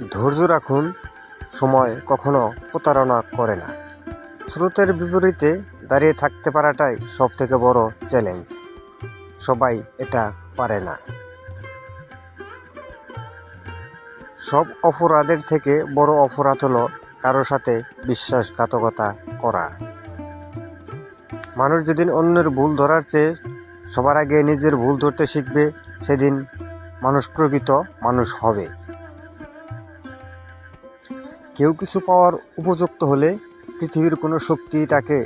ধৈর্য রাখুন, সময় কখনো প্রতারণা করে না। স্রোতের বিপরীতে দাঁড়িয়ে থাকতে পারাটাই সব থেকে বড় চ্যালেঞ্জ সবাই এটা পারে না। সব অপরাধের থেকে বড় অপরাধ হলো কারোর সাথে বিশ্বাসঘাতকতা করা। মানুষ যেদিন অন্যের ভুল ধরার চেয়ে সবার আগে নিজের ভুল ধরতে শিখবে, সেদিন মানুষ প্রকৃত মানুষ হবে। কেউ কিছু পাওয়ার উপযুক্ত হলে পৃথিবীর কোনো শক্তি তাকে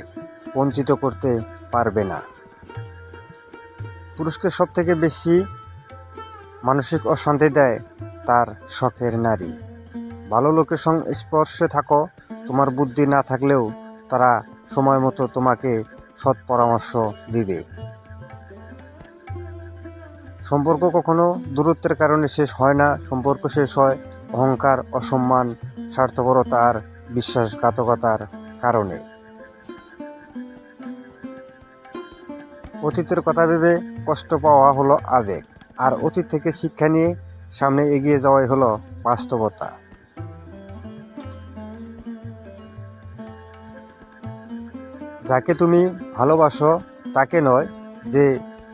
বঞ্চিত করতে পারবে না। পুরুষকে সব থেকে বেশি মানসিক অশান্তি দেয় তার শখের নারী। ভালো লোকের সংস্পর্শে থাকো, তোমার বুদ্ধি না থাকলেও তারা সময় মতো তোমাকে সৎ পরামর্শ দিবে। সম্পর্ক কখনো দূরত্বের কারণে শেষ হয় না, সম্পর্ক শেষ হয় অহংকার, অসম্মান স্বার্থপরতা আর বিশ্বাসঘাতকতার কারণে। অতীতের কথা ভেবে কষ্ট পাওয়া হলো আবেগ, আর অতীত থেকে শিক্ষা নিয়ে সামনে এগিয়ে যাওয়াই হলো বাস্তবতা। যাকে তুমি ভালোবাসো তাকে নয়, যে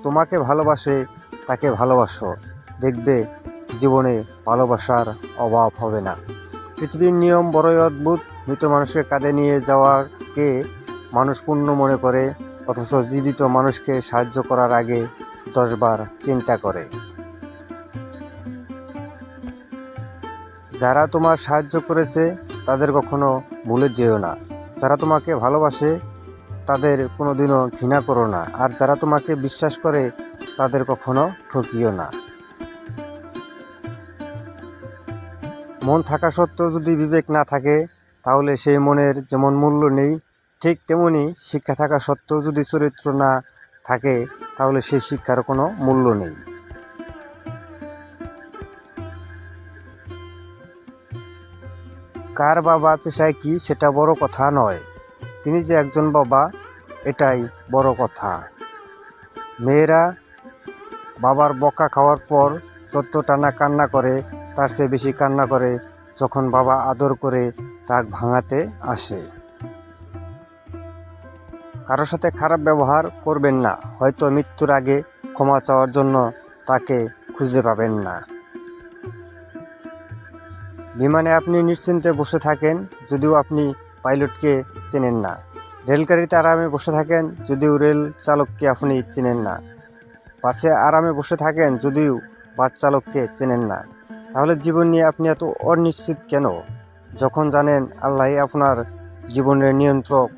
তোমাকে ভালোবাসে তাকে ভালোবাসো। দেখবে জীবনে ভালোবাসার অভাব হবে না। পৃথিবীর নিয়ম বড়ই অদ্ভুত। মৃত মানুষকে কাঁধে নিয়ে যাওয়াকে মানুষ পূর্ণ মনে করে, অথচ জীবিত মানুষকে সাহায্য করার আগে দশবার চিন্তা করে। যারা তোমার সাহায্য করেছে, তাদের কখনো ভুলে যেও না। যারা তোমাকে ভালোবাসে, তাদের কোনোদিনও ঘৃণা করো না। আর যারা তোমাকে বিশ্বাস করে, তাদের কখনো ঠকিও না। মন থাকা সত্ত্বেও যদি বিবেক না থাকে, তাহলে সেই মনের যেমন মূল্য নেই, ঠিক তেমনি শিক্ষা থাকা সত্ত্বেও যদি চরিত্র না থাকে, তাহলে সেই শিক্ষার কোনো মূল্য নেই। কার বাবা পেশায় কি সেটা বড় কথা নয়। তিনি যে একজন বাবা, এটাই বড় কথা। মেয়েরা বাবার বকা খাওয়ার পর যত টানা কান্না করে তার চেয়ে বেশি কান্না করে যখন বাবা আদর করে রাগ ভাঙাতে আসে। কারোর সাথে খারাপ ব্যবহার করবেন না, হয়তো মৃত্যুর আগে ক্ষমা চাওয়ার জন্য তাকে খুঁজে পাবেন না। বিমানে আপনি নিশ্চিন্তে বসে থাকেন যদিও আপনি পাইলটকে চেনেন না। রেলগাড়িতে আরামে বসে থাকেন যদিও রেল চালককে আপনি চেনেন না। বাসে আরামে বসে থাকেন যদিও বাস চালককে চেনেন না। তাহলে জীবন নিয়ে আপনি এত অনিশ্চিত কেন? যখন জানেন আল্লাহ আপনার জীবনের নিয়ন্ত্রক।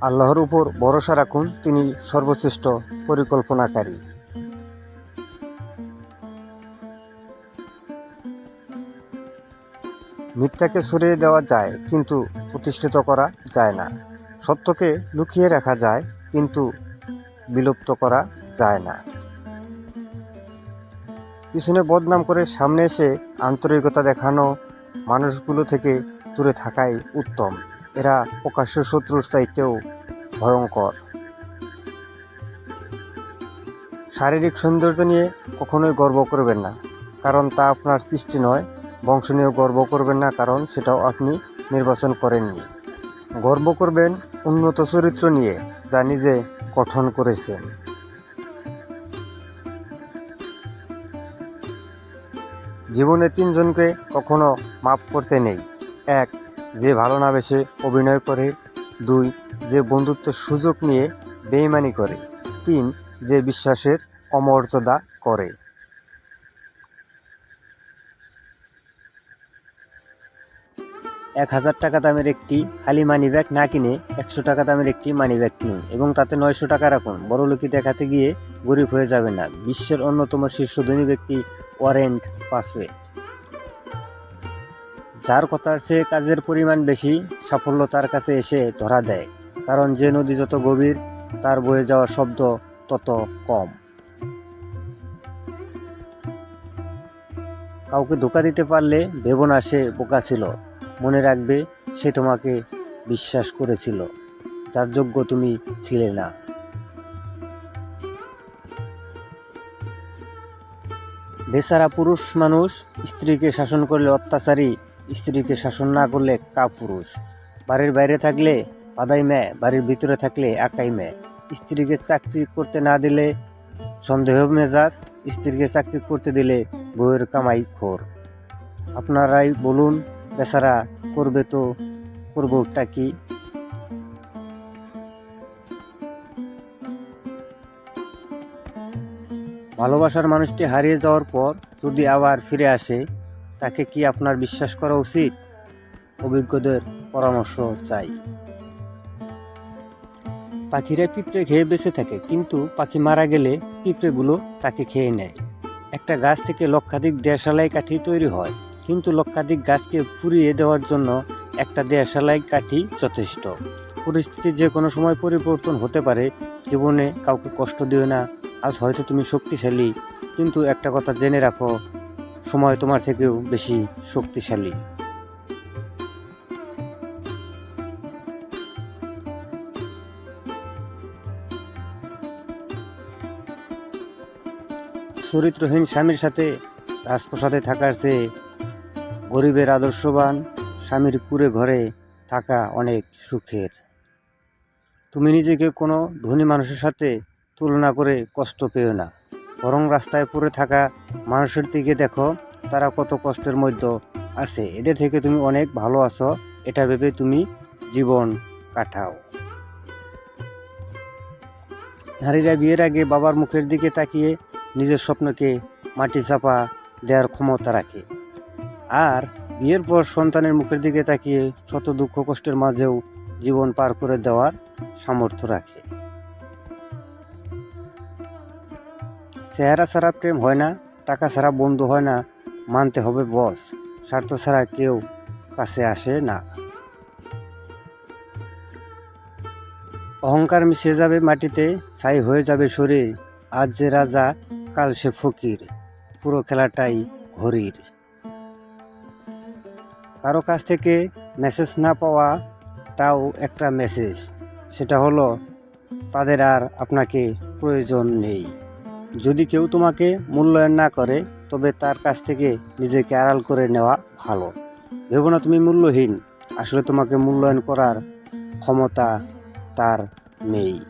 আল্লাহর উপর ভরসা রাখুন, তিনি সর্বশ্রেষ্ঠ পরিকল্পনাকারী। মিথ্যাকে সরিয়ে দেওয়া যায়, কিন্তু প্রতিষ্ঠিত করা যায় না। সত্যকে লুকিয়ে রাখা যায়, কিন্তু বিলুপ্ত করা যায় না। পিছনে বদনাম করে সামনে এসে আন্তরিকতা দেখানো মানুষগুলো থেকে দূরে থাকাই উত্তম। এরা প্রকাশ্য শত্রুর চাইতেও ভয়ঙ্কর। শারীরিক সৌন্দর্য নিয়ে কখনোই গর্ব করবেন না, কারণ তা আপনার সৃষ্টি নয়। বংশ নিয়েও গর্ব করবেন না, কারণ সেটাও আপনি নির্বাচন করেননি। গর্ব করবেন উন্নত চরিত্র নিয়ে, যা নিজে গঠন করেছেন। জীবনে তিনজনকে কখনো মাপ করতে নেই। এক, যে ভালো না বেশে অভিনয় করে। দুই, যে বন্ধুত্বের সুযোগ নিয়ে বেইমানি করে। তিন, যে বিশ্বাসের অমর্যাদা করে। এক হাজার টাকা দামের একটি খালি মানি ব্যাগ না কিনে একশো টাকা দামের একটি মানি ব্যাগ কিনুন এবং তাতে নয়শো টাকা রাখুন। বড় লোকি দেখাতে গিয়ে গরিব হয়ে যাবে না। বিশ্বের অন্যতম শীর্ষ ধনী ব্যক্তি ওয়ারেন্ট পাফেট যার কথার চেয়ে কাজের পরিমাণ বেশি, সাফল্য তার কাছে এসে ধরা দেয়। কারণ যে নদী যত গভীর, তার বয়ে যাওয়ার শব্দ তত কম। কাউকে ধোকা দিতে পারলে ভেবো না সে বোকা ছিল। মনে রাখবে, সে তোমাকে বিশ্বাস করেছিল, যার যোগ্য তুমি ছিলে না। বেচারা পুরুষ মানুষ, স্ত্রীকে শাসন করলে অত্যাচারী, স্ত্রীকে শাসন না করলে কাপুরুষ। বাড়ির বাইরে থাকলে বাদাই মেয়ে, বাড়ির ভিতরে থাকলে একাই মেয়ে। স্ত্রীকে চাকরি করতে না দিলে সন্দেহ মেজাজ, স্ত্রীকে চাকরি করতে দিলে বউয়ের কামাই খোর। আপনারাই বলুন বেচারা করবে তো, করবোটা কি? ভালোবাসার মানুষটি হারিয়ে যাওয়ার পর যদি আবার ফিরে আসে, তাকে কি আপনার বিশ্বাস করা উচিত? অভিজ্ঞদের পরামর্শ চাই। পাখিরা পিঁপড়ে খেয়ে বেঁচে থাকে, কিন্তু পাখি মারা গেলে পিঁপড়েগুলো তাকে খেয়ে নেয়। একটা গাছ থেকে লক্ষাধিক দেড়শালাই কাঠি তৈরি হয়। কিন্তু লক্ষাধিক গাছকে পুড়িয়ে দেওয়ার জন্য একটা দেড়শালাই কাঠি যথেষ্ট। পরিস্থিতি যে কোনো সময় পরিবর্তন হতে পারে, জীবনে কাউকে কষ্ট দিও না, আজ হয়তো তুমি শক্তিশালী, কিন্তু একটা কথা জেনে রাখো, সময় তোমার থেকেও বেশি শক্তিশালী। চরিত্রহীন স্বামীর সাথে রাজপ্রসাদে থাকার চেয়ে গরিবের আদর্শবান স্বামীর কুড়ে ঘরে থাকা অনেক সুখের। তুমি নিজেকে কোনো ধনী মানুষের সাথে তুলনা করে কষ্ট পেও না। বরং রাস্তায় পড়ে থাকা মানুষের দিকে দেখো, তারা কত কষ্টের মধ্যে আছে। এদের থেকে তুমি অনেক ভালো আছো, এটা ভেবে তুমি জীবন কাটাও। নারীরা বিয়ের আগে বাবার মুখের দিকে তাকিয়ে নিজের স্বপ্নকে মাটি চাপা দেওয়ার ক্ষমতা রাখে। আর বিয়ের পর সন্তানের মুখের দিকে তাকিয়ে শত দুঃখ কষ্টের মাঝেও জীবন পার করে দেওয়ার সামর্থ্য রাখে। চেহারা ছাড়া প্রেম হয় না, টাকা ছাড়া বন্ধু হয় না, মানতে হবে বস, স্বার্থ ছাড়া কেউ কাছে আসে না। অহংকার মিশে যাবে মাটিতে, ছাই হয়ে যাবে শরীর, আজ যে রাজা, কাল সে ফকির, পুরো খেলাটাই ঘড়ির। কারও কাছ থেকে মেসেজ না পাওয়াটাও একটা মেসেজ সেটা হলো, তাদের আর আপনাকে প্রয়োজন নেই। যদি কেউ তোমাকে মূল্যায়ন না করে, তবে তার কাছ থেকে নিজেকে আড়াল করে নেওয়া ভালো। ভেবো না তুমি মূল্যহীন। আসলে তোমাকে মূল্যায়ন করার ক্ষমতা তার নেই।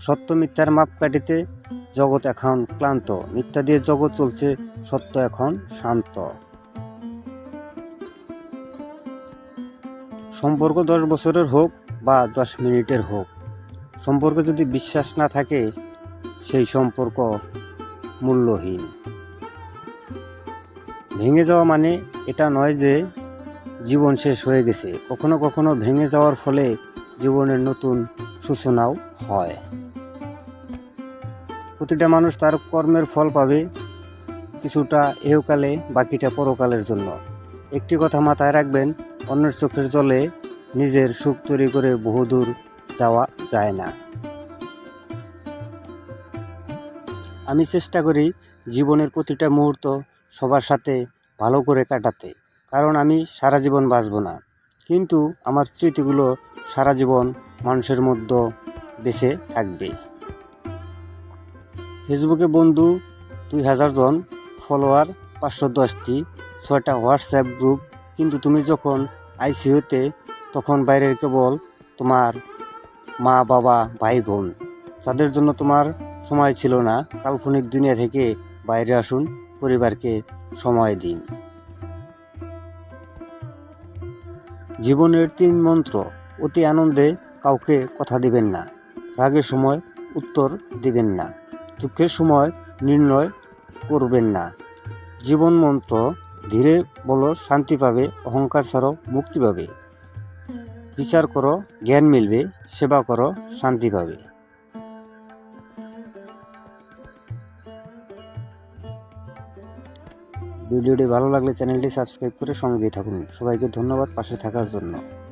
সত্য মিথ্যার মাপকাঠিতে জগৎ এখন ক্লান্ত। মিথ্যা দিয়ে জগৎ চলছে, সত্য এখন শান্ত। সম্পর্ক দশ বছরের হোক বা দশ মিনিটের হোক, সম্পর্কে যদি বিশ্বাস না থাকে, সেই সম্পর্ক মূল্যহীন। ভেঙে যাওয়া মানে এটা নয় যে জীবন শেষ হয়ে গেছে, কখনো কখনো ভেঙে যাওয়ার ফলে জীবনের নতুন সূচনাও হয়। প্রতিটা মানুষ তার কর্মের ফল পাবে, কিছুটা এহকালে, বাকিটা পরকালের জন্য। একটি কথা মাথায় রাখবেন অন্যের চোখের জলে নিজের সুখ তৈরি করে বহুদূর যাওয়া যায় না। আমি চেষ্টা করি জীবনের প্রতিটা মুহূর্ত সবার সাথে ভালো করে কাটাতে, কারণ আমি সারা জীবন বাঁচব না। কিন্তু আমার স্মৃতিগুলো সারা জীবন মানুষের মধ্যে বেঁচে থাকবে। ফেসবুকে বন্ধু দুই হাজার জন ফলোয়ার পাঁচশো দশটি, ছয়টা হোয়াটসঅ্যাপ গ্রুপ কিন্তু তুমি যখন আইসিইউতে, তখন বাইরের কেবল তোমার মা, বাবা ভাই বোন তাদের জন্য তোমার সময় ছিল না। কাল্পনিক দুনিয়া থেকে বাইরে আসুন, পরিবারকে সময় দিন। জীবনের তিন মন্ত্র। অতি আনন্দে কাউকে কথা দিবেন না। রাগের সময় উত্তর দিবেন না। দুঃখের সময় নির্ণয় করবেন না। জীবন মন্ত্র ধীরে বলো, শান্তি পাবে, অহংকার ছাড়ো, মুক্তি পাবে। বিচার করো, জ্ঞান মিলবে, সেবা করো, শান্তি পাবে। ভিডিওটি ভালো লাগলে চ্যানেলটি সাবস্ক্রাইব করে সঙ্গেই থাকুন। সবাইকে ধন্যবাদ পাশে থাকার জন্য।